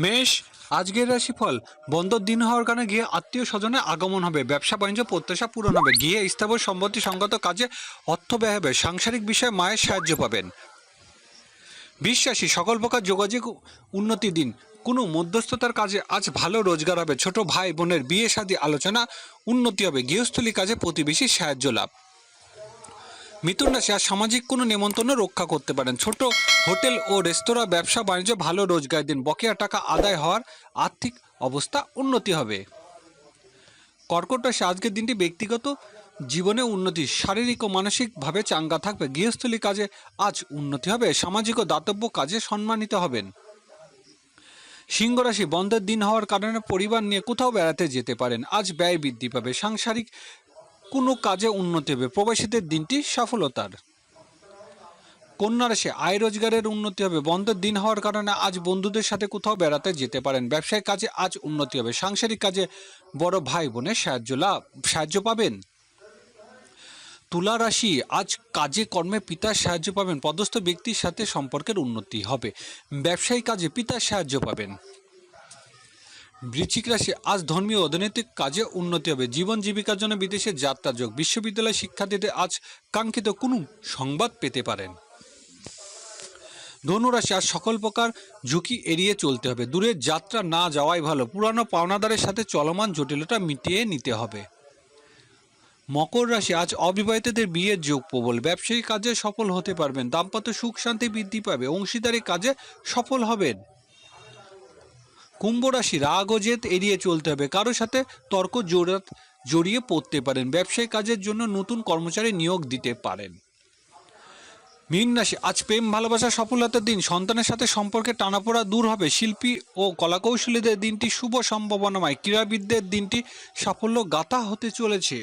মেষ, আজকের রাশিফল। বন্ধর দিন হওয়ার কারণে গিয়ে আত্মীয় স্বজনের আগমন হবে, ব্যবসা বাণিজ্য, প্রত্যাশা পূরণ হবে। গিয়ে স্থাবর সম্পত্তি সংগত কাজে অর্থ ব্যয় হবে। সাংসারিক বিষয়ে মায়ের সাহায্য পাবেন। বিশ্বাসী সকল প্রকার যোগাযোগ উন্নতি দিন। কোনো মধ্যস্থতার কাজে আজ ভালো রোজগার হবে। ছোট ভাই বোনের বিয়ে শাদী আলোচনা উন্নতি হবে। গৃহস্থলী কাজে প্রতিবেশীর সাহায্য লাভ। মিথুন রাশি আর সামাজিক কোনো নেমন্তন্ন রক্ষা করতে পারেন। ছোট হোটেল ও রেস্তোরাঁ, ব্যবসা, বাণিজ্য, ভালো রোজগার দিন, বকেয়া টাকা আদায় হওয়ার আর্থিক অবস্থা উন্নতি হবে। কর্কট রাশি, আজকের দিনটি ব্যক্তিগত জীবনে উন্নতি, শারীরিক ও মানসিকভাবে চাঙ্গা থাকবে। গৃহস্থলী কাজে আজ উন্নতি হবে, সামাজিক ও দাতব্য কাজে সম্মানিত হবেন। সিংহ রাশি, বন্ধের দিন হওয়ার কারণে পরিবার নিয়ে কোথাও বেড়াতে যেতে পারেন। আজ ব্যয় বৃদ্ধি পাবে। সাংসারিক কোনো কাজে উন্নতি হবে। প্রবাসীদের দিনটি সফলতার। কন্যা রাশি আয় রোজগারের উন্নতি হবে। বন্ধের দিন হওয়ার কারণে আজ বন্ধুদের সাথে কোথাও বেড়াতে যেতে পারেন। ব্যবসায়িক কাজে আজ উন্নতি হবে। সাংসারিক কাজে বড় ভাই বোনের সাহায্য লাভ, সাহায্য পাবেন। তুলা রাশি, আজ কাজে কর্মে পিতার সাহায্য পাবেন। পদস্থ ব্যক্তির সাথে সম্পর্কের উন্নতি হবে। ব্যবসায়ী কাজে পিতার সাহায্য পাবেন। বৃশ্চিক রাশি, আজ ধর্মীয় অর্থনৈতিক কাজে উন্নতি হবে। জীবন জীবিকার জন্য বিদেশে যাত্রা যোগ। বিশ্ববিদ্যালয় শিক্ষার্থীদের আজ কাঙ্ক্ষিত কোনো সংবাদ পেতে পারেন। ধনুরাশি আজ সকল প্রকার ঝুঁকি এড়িয়ে চলতে হবে। দূরের যাত্রা না যাওয়াই ভালো। পুরানো পাওনাদারের সাথে চলমান জটিলতা মিটিয়ে নিতে হবে। মকর রাশি, আজ অবিবাহিতদের বিয়ের যোগ প্রবল। ব্যবসায়ী কাজে সফল হতে পারবেন। দাম্পত্য সুখ শান্তি বৃদ্ধি পাবে। অংশীদারি কাজে সফল হবেন। কুম্ভ রাশি রাগ ও জেদ এড়িয়ে চলতে হবে। কারও সাথে তর্ক জোড়া জড়িয়ে পড়তে পারেন। ব্যবসায়ী কাজের জন্য নতুন কর্মচারী নিয়োগ দিতে পারেন। মীন রাশি, আজ প্রেম, ভালোবাসা, সফলতার দিন। সন্তানের সাথে সম্পর্কে টানাপোড়া দূর হবে। শিল্পী ও কলাকৌশলীদের দিনটি শুভ সম্ভাবনাময়। ক্রীড়াবিদদের দিনটি সাফল্য গাথা হতে চলেছে।